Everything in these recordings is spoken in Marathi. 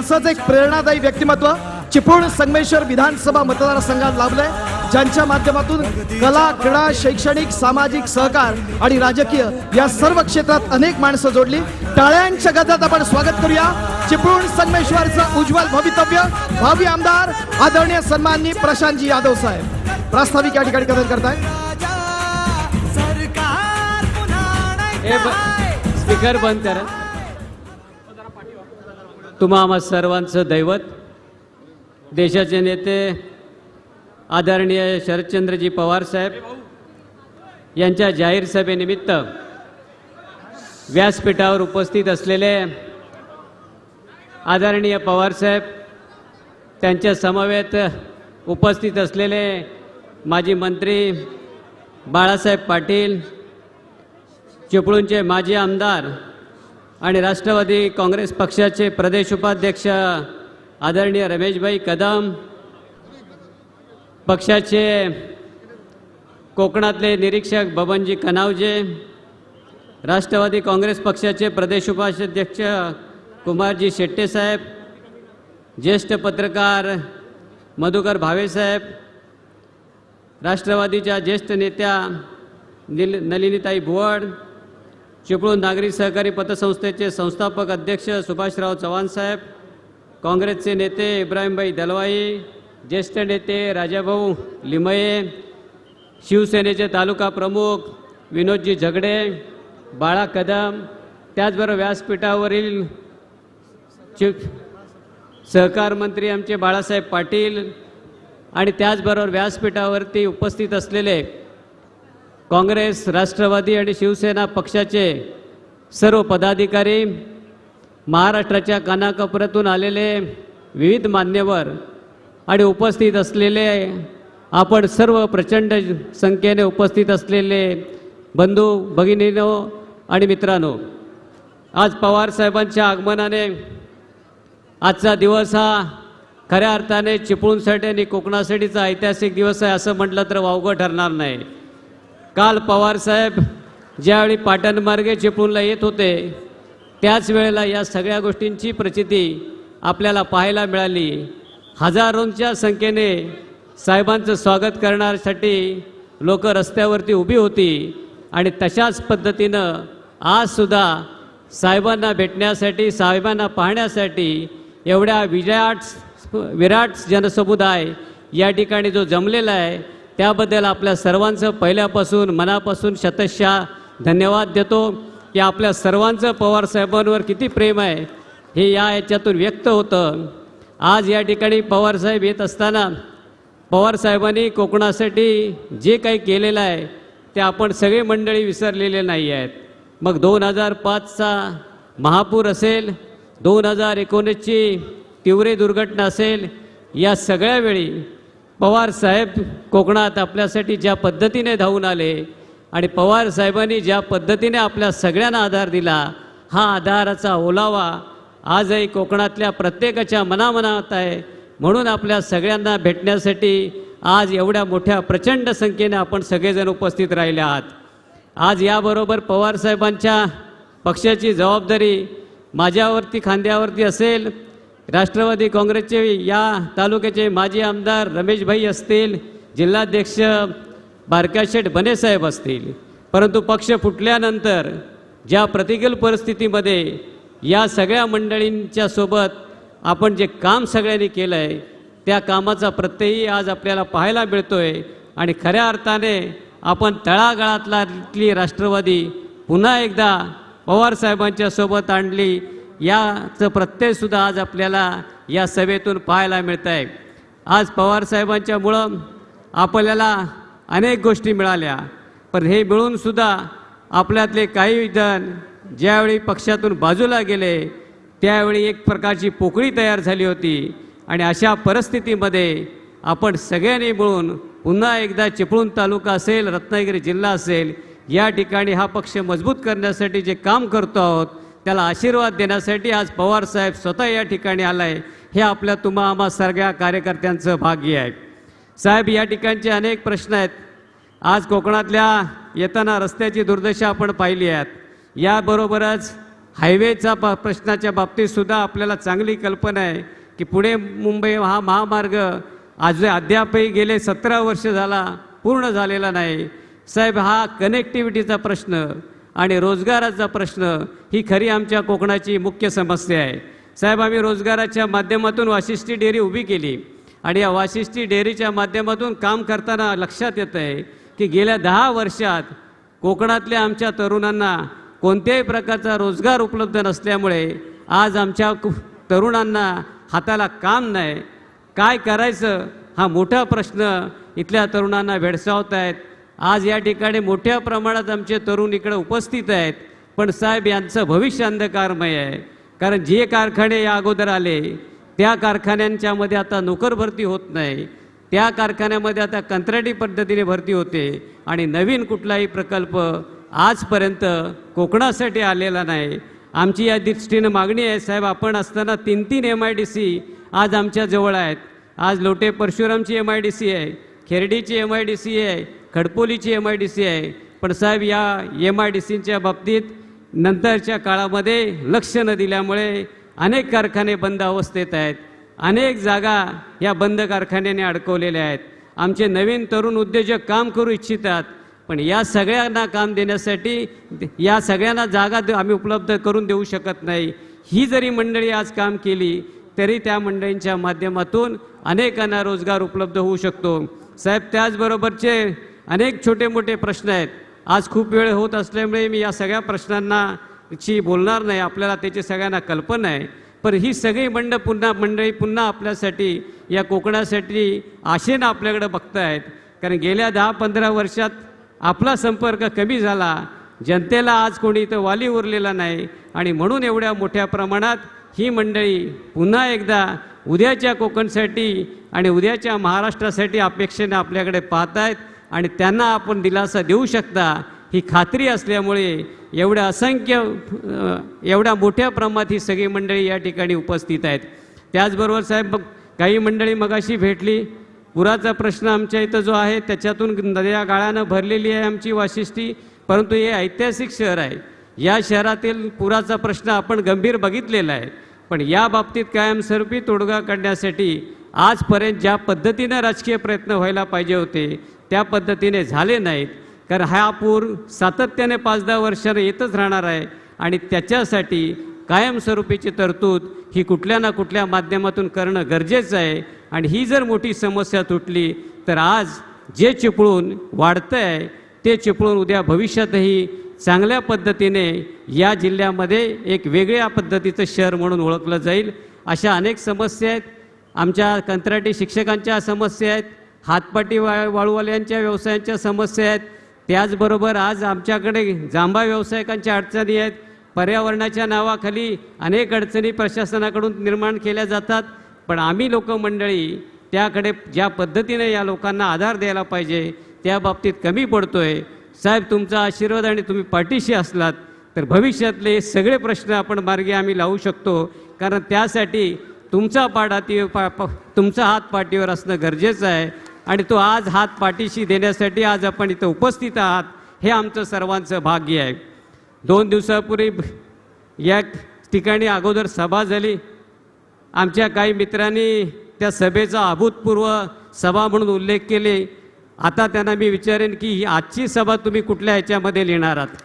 असंच एक प्रेरणादायी व्यक्तिमत्व चिपळूण संगमेश्वर विधानसभा मतदारसंघात लाभलंय ज्यांच्या माध्यमातून कला क्रीडा शैक्षणिक सामाजिक सहकार आणि राजकीय या सर्व क्षेत्रात अनेक माणसं जोडली. टाळ्यांच्या गदात आपण स्वागत करूया. चिपळूण संगमेश्वरचं उज्ज्वल भवितव्य भावी आमदार आदरणीय सन्माननी प्रशांतजी यादव साहेब. प्रास्ताविक या ठिकाणी कथन करताय. स्पीकर बंद करा. तुम्हा आम्हा सर्वांचं दैवत देशाचे नेते आदरणीय शरदचंद्रजी पवार साहेब यांच्या जाहीर सभेनिमित्त व्यासपीठावर उपस्थित असलेले आदरणीय पवार साहेब त्यांच्या समवेत उपस्थित असलेले माजी मंत्री बाळासाहेब पाटील चिपळूणचे माजी आमदार आणि राष्ट्रवादी काँग्रेस पक्षाचे प्रदेश उपाध्यक्ष आदरणीय रमेशभाई कदम पक्षाचे कोकणातले निरीक्षक बबनजी कनावजे राष्ट्रवादी काँग्रेस पक्षाचे प्रदेश उपाध्यक्ष कुमारजी शेट्टेसाहेब ज्येष्ठ पत्रकार मधुकर भावेसाहेब राष्ट्रवादीच्या ज्येष्ठ नेत्या निल नलिनीताई भुवड चिपळूण नागरी सहकारी पतसंस्थेचे संस्थापक अध्यक्ष सुभाषराव चव्हाण साहेब काँग्रेसचे नेते इब्राहिमभाई दलवाई ज्येष्ठ नेते राजाभाऊ लिमये शिवसेनेचे तालुका प्रमुख विनोदजी झगडे बाळा कदम त्याचबरोबर व्यासपीठावरील चि सहकार मंत्री आमचे बाळासाहेब पाटील आणि त्याचबरोबर व्यासपीठावरती उपस्थित असलेले काँग्रेस राष्ट्रवादी आणि शिवसेना पक्षाचे सर्व पदाधिकारी महाराष्ट्राच्या कानाकोपऱ्यातून आलेले विविध मान्यवर आणि उपस्थित असलेले आपण सर्व प्रचंड संख्येने उपस्थित असलेले बंधू भगिनीनो आणि मित्रांनो आज पवार साहेबांच्या आगमनाने आजचा दिवस हा खऱ्या अर्थाने चिपळूणसाठी आणि कोकणासाठीचा ऐतिहासिक दिवस आहे असं म्हटलं तर वावगं ठरणार नाही. काल पवारसाहेब ज्यावेळी पाटणमार्गे चिपळूणला येत होते त्याच वेळेला या सगळ्या गोष्टींची प्रचिती आपल्याला पाहायला मिळाली. हजारोंच्या संख्येने साहेबांचं स्वागत करण्यासाठी लोक रस्त्यावरती उभी होती आणि तशाच पद्धतीनं आजसुद्धा साहेबांना भेटण्यासाठी साहेबांना पाहण्यासाठी एवढ्या विजयाट विराट जनसमुदाय या ठिकाणी जो जमलेला आहे त्याबद्दल आपल्या सर्वांचं पहिल्यापासून मनापासून शतशः धन्यवाद देतो. की आपल्या सर्वांचं पवार साहेबांवर किती प्रेम आहे हे या याच्यातून व्यक्त होतं. आज या ठिकाणी पवारसाहेब येत असताना पवारसाहेबांनी कोकणासाठी जे काही केलेलं आहे ते आपण सगळे मंडळी विसरलेले नाही आहेत. मग दोन हजार पाचचा महापूर असेल दोन हजार एकोणीसची तिवरे दुर्घटना असेल या सगळ्या वेळी पवार साहेब कोकणात आपल्यासाठी ज्या पद्धतीने धावून आले आणि पवार साहेबांनी ज्या पद्धतीने आपल्या सगळ्यांना आधार दिला हा आधाराचा ओलावा आजही कोकणातल्या प्रत्येकाच्या मनामनात आहे. म्हणून आपल्या सगळ्यांना भेटण्यासाठी आज एवढ्या मोठ्या प्रचंड संख्येने आपण सगळेजण उपस्थित राहिले आहात. आज याबरोबर पवारसाहेबांच्या पक्षाची जबाबदारी माझ्यावरती खांद्यावरती असेल राष्ट्रवादी काँग्रेसचे या तालुक्याचे माजी आमदार रमेशभाई असतील जिल्हाध्यक्ष बारकाशेठ बनेसाहेब असतील. परंतु पक्ष फुटल्यानंतर ज्या प्रतिकूल परिस्थितीमध्ये या सगळ्या मंडळींच्या सोबत आपण जे काम सगळ्यांनी केलं आहे त्या कामाचा प्रत्ययही आज आपल्याला पाहायला मिळतो आहे आणि खऱ्या अर्थाने आपण तळागाळातली राष्ट्रवादी पुन्हा एकदा पवार साहेबांच्या सोबत आणली. याचं प्रत्ययसुद्धा आज आपल्याला या सभेतून पाहायला मिळत आहे आज पवार साहेबांच्यामुळं आपल्याला अनेक गोष्टी मिळाल्या पण हे मिळूनसुद्धा आपल्यातले काही जण ज्यावेळी पक्षातून बाजूला गेले त्यावेळी एक प्रकारची पोकळी तयार झाली होती आणि अशा परिस्थितीमध्ये आपण सगळ्यांनी मिळून पुन्हा एकदा चिपळूण तालुका असेल रत्नागिरी जिल्हा असेल या ठिकाणी हा पक्ष मजबूत करण्यासाठी जे काम करतो आहोत त्याला आशीर्वाद देण्यासाठी आज पवार साहेब स्वतः या ठिकाणी आलाय. हे आपल्या तुम्हा आम्हा सगळ्या कार्यकर्त्यांचं भाग्य आहे. साहेब या ठिकाणचे अनेक प्रश्न आहेत. आज कोकणातल्या येताना रस्त्याची दुर्दशा आपण पाहिली आहेत याबरोबरच हायवेचा प प्रश्नाच्या बाबतीतसुद्धा आपल्याला चांगली कल्पना आहे की पुणे मुंबई हा महामार्ग आज अद्यापही गेले सतरा वर्ष झाला पूर्ण झालेला नाही. साहेब हा कनेक्टिव्हिटीचा प्रश्न आणि रोजगाराचा प्रश्न ही खरी आमच्या कोकणाची मुख्य समस्या आहे. साहेब आम्ही रोजगाराच्या माध्यमातून वाशिष्ठी डेअरी उभी केली आणि या वाशिष्ठी डेअरीच्या माध्यमातून काम करताना लक्षात येतं आहे की गेल्या दहा वर्षात कोकणातल्या आमच्या तरुणांना कोणत्याही प्रकारचा रोजगार उपलब्ध नसल्यामुळे आज आमच्या कु- तरुणांना हाताला काम नाही. काय करायचं? हा मोठा प्रश्न इथल्या तरुणांना भेडसावत आहेत आज या ठिकाणी मोठ्या प्रमाणात आमचे तरुण इकडे उपस्थित आहेत. पण साहेब यांचं भविष्य अंधकारमय आहे. कारण जे कारखाने या अगोदर आले त्या कारखान्यांच्यामध्ये आता नोकर भरती होत नाही. त्या कारखान्यामध्ये आता कंत्राटी पद्धतीने भरती होते. आणि नवीन कुठलाही प्रकल्प आजपर्यंत कोकणासाठी आलेला नाही. आमची या दृष्टीनं मागणी आहे साहेब आपण असताना तीन तीन एम आय डी सी आज आमच्याजवळ आहेत. आज लोटे परशुरामची एम आय डी सी आहे खेरडीची एम आय डी सी आहे खडपोलीची एम आय डी सी आहे. पण साहेब या एम आय डी सीच्या बाबतीत नंतरच्या काळामध्ये लक्ष न दिल्यामुळे अनेक कारखाने बंद अवस्थेत आहेत. अनेक जागा या बंद कारखान्याने अडकवलेल्या आहेत. आमचे नवीन तरुण उद्योजक काम करू इच्छितात पण या सगळ्यांना काम देण्यासाठी या सगळ्यांना जागा दे- आम्ही उपलब्ध करून देऊ शकत नाही. ही जरी मंडळी आज काम केली तरी त्या मंडळींच्या माध्यमातून अनेकांना रोजगार उपलब्ध होऊ शकतो. साहेब त्याचबरोबरचे अनेक छोटे मोठे प्रश्न आहेत. आज खूप वेळ होत असल्यामुळे मी या सगळ्या प्रश्नांना ची बोलणार नाही. आपल्याला त्याची सगळ्यांना कल्पना आहे. पण ही सगळी मंड पुन्हा मंडळी पुन्हा आपल्यासाठी या कोकणासाठी आशेनं आपल्याकडे बघतायत. कारण गेल्या दहा पंधरा वर्षात आपला संपर्क कमी झाला. जनतेला आज कोणी इथं वाली उरलेला नाही. आणि म्हणून एवढ्या मोठ्या प्रमाणात ही मंडळी पुन्हा एकदा उद्याच्या कोकणसाठी आणि उद्याच्या महाराष्ट्रासाठी अपेक्षेने आपल्याकडे पाहत आहेत आणि त्यांना आपण दिलासा देऊ शकता. ही खात्री असल्यामुळे एवढ्या असंख्य एवढ्या मोठ्या प्रमाणात ही सगळी मंडळी या ठिकाणी उपस्थित आहेत. त्याचबरोबर साहेब मग काही मंडळी मगाशी भेटली. पुराचा प्रश्न आमच्या इथं जो आहे त्याच्यातून नद्या गाळानं भरलेली आहे आमची वाशिष्ठी. परंतु हे ऐतिहासिक शहर आहे. या शहरातील पुराचा प्रश्न आपण गंभीर बघितलेला आहे. पण या बाबतीत कायमस्वरूपी तोडगा काढण्यासाठी आजपर्यंत ज्या पद्धतीनं राजकीय प्रयत्न व्हायला पाहिजे होते त्या पद्धतीने झाले नाहीत. कारण हा पूर सातत्याने पाच दहा वर्षाने येतच राहणार आहे. आणि त्याच्यासाठी कायमस्वरूपीची तरतूद ही कुठल्या ना कुठल्या माध्यमातून करणं गरजेचं आहे. आणि ही जर मोठी समस्या तुटली तर आज जे चिपळून वाढतं आहे ते चिपळून उद्या भविष्यातही चांगल्या पद्धतीने या जिल्ह्यामध्ये एक वेगळ्या पद्धतीचं शहर म्हणून ओळखलं जाईल. अशा अनेक समस्या आहेत. आमच्या कंत्राटी शिक्षकांच्या समस्या आहेत. हातपाटी वा वाळूवाल्यांच्या व्यवसायांच्या समस्या आहेत. त्याचबरोबर आज आमच्याकडे जांभा व्यावसायिकांच्या अडचणी आहेत. पर्यावरणाच्या नावाखाली अनेक अडचणी प्रशासनाकडून निर्माण केल्या जातात. पण आम्ही लोकमंडळी त्याकडे ज्या पद्धतीने या लोकांना आधार द्यायला पाहिजे त्या बाबतीत कमी पडतो आहे साहेब तुमचा आशीर्वाद आणि तुम्ही पाठीशी असलात तर भविष्यातले सगळे प्रश्न आपण मार्गी आम्ही लावू शकतो. कारण त्यासाठी तुमचा पाडाती पा पा- तुमचा हात पाठीवर असणं गरजेचं आहे. आणि तो आज हात पाठीशी देण्यासाठी आज आपण इथं उपस्थित आहात हे आमचं सर्वांचं भाग्य आहे. दोन दिवसापूर्वी या ठिकाणी अगोदर सभा झाली. आमच्या काही मित्रांनी त्या सभेचा अभूतपूर्व सभा म्हणून उल्लेख केले. आता त्यांना मी विचारेन की ही आजची सभा तुम्ही कुठल्या ह्याच्यामध्ये लिहिणार आहात?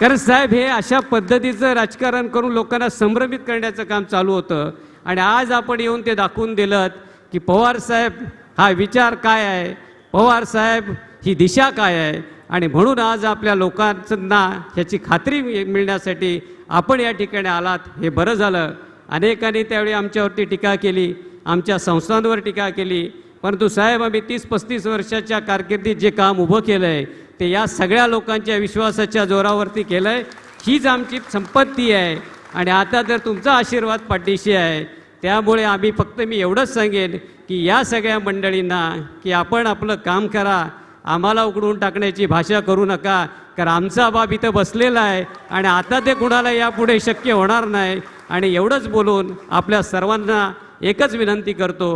कारण साहेब हे अशा पद्धतीचं राजकारण करून लोकांना संभ्रमित करण्याचं काम चालू होतं. आणि आज आपण येऊन ते दाखवून दिलं की पवार साहेब हा विचार काय आहे? पवार साहेब ही दिशा काय आहे? आणि म्हणून आज आपल्या लोकांना ह्याची खात्री मिळण्यासाठी आपण या ठिकाणी आलात. हे बरं झालं. अनेकांनी त्यावेळी आमच्यावरती टीका केली आमच्या संस्थांवर टीका केली. परंतु साहेब आम्ही तीस पस्तीस वर्षाच्या कारकिर्दीत जे काम उभं केलं आहे ते या सगळ्या लोकांच्या विश्वासाच्या जोरावरती केलं आहे हीच आमची संपत्ती आहे. आणि आता जर तुमचा आशीर्वाद पाठीशी आहे त्यामुळे आम्ही फक्त मी एवढंच सांगेन की या सगळ्या मंडळींना की आपण आपलं काम करा आम्हाला उकडून टाकण्याची भाषा करू नका कारण आमचा बाब इथं बसलेला आहे आणि आता ते कुणाला यापुढे शक्य होणार नाही. आणि एवढंच बोलून आपल्या सर्वांना एकच विनंती करतो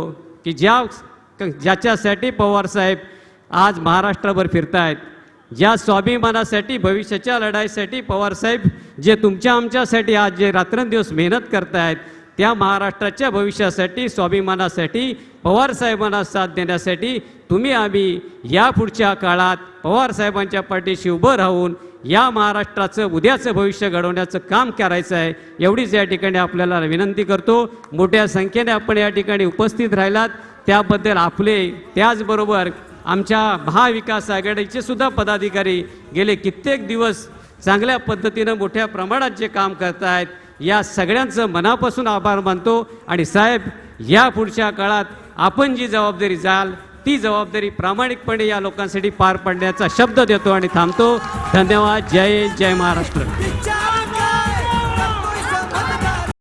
की ज्या ज्याच्यासाठी पवार साहेब आज महाराष्ट्रभर फिरतायत ज्या स्वाभिमानासाठी भविष्याच्या लढाईसाठी पवारसाहेब जे तुमच्या आमच्यासाठी आज जे रात्रंदिवस मेहनत करतायत त्या महाराष्ट्राच्या भविष्यासाठी स्वाभिमानासाठी पवारसाहेबांना साथ देण्यासाठी तुम्ही आम्ही या पुढच्या काळात पवारसाहेबांच्या पाठीशी उभं राहून या महाराष्ट्राचं उद्याचं भविष्य घडवण्याचं काम करायचं आहे एवढीच या ठिकाणी आपल्याला विनंती करतो. मोठ्या संख्येने आपण या ठिकाणी उपस्थित राहिलात. त्याबद्दल आपले त्याचबरोबर आमच्या महाविकास आघाडीचे सुद्धा पदाधिकारी गेले कित्येक दिवस चांगल्या पद्धतीनं मोठ्या प्रमाणात जे काम करत आहेत या सगळ्यांचं मनापासून आभार मानतो. आणि साहेब या पुढच्या काळात आपण जी जबाबदारी जाल ती जबाबदारी प्रामाणिकपणे या लोकांसाठी पार पडण्याचा शब्द देतो आणि थांबतो. धन्यवाद. जय जय महाराष्ट्र.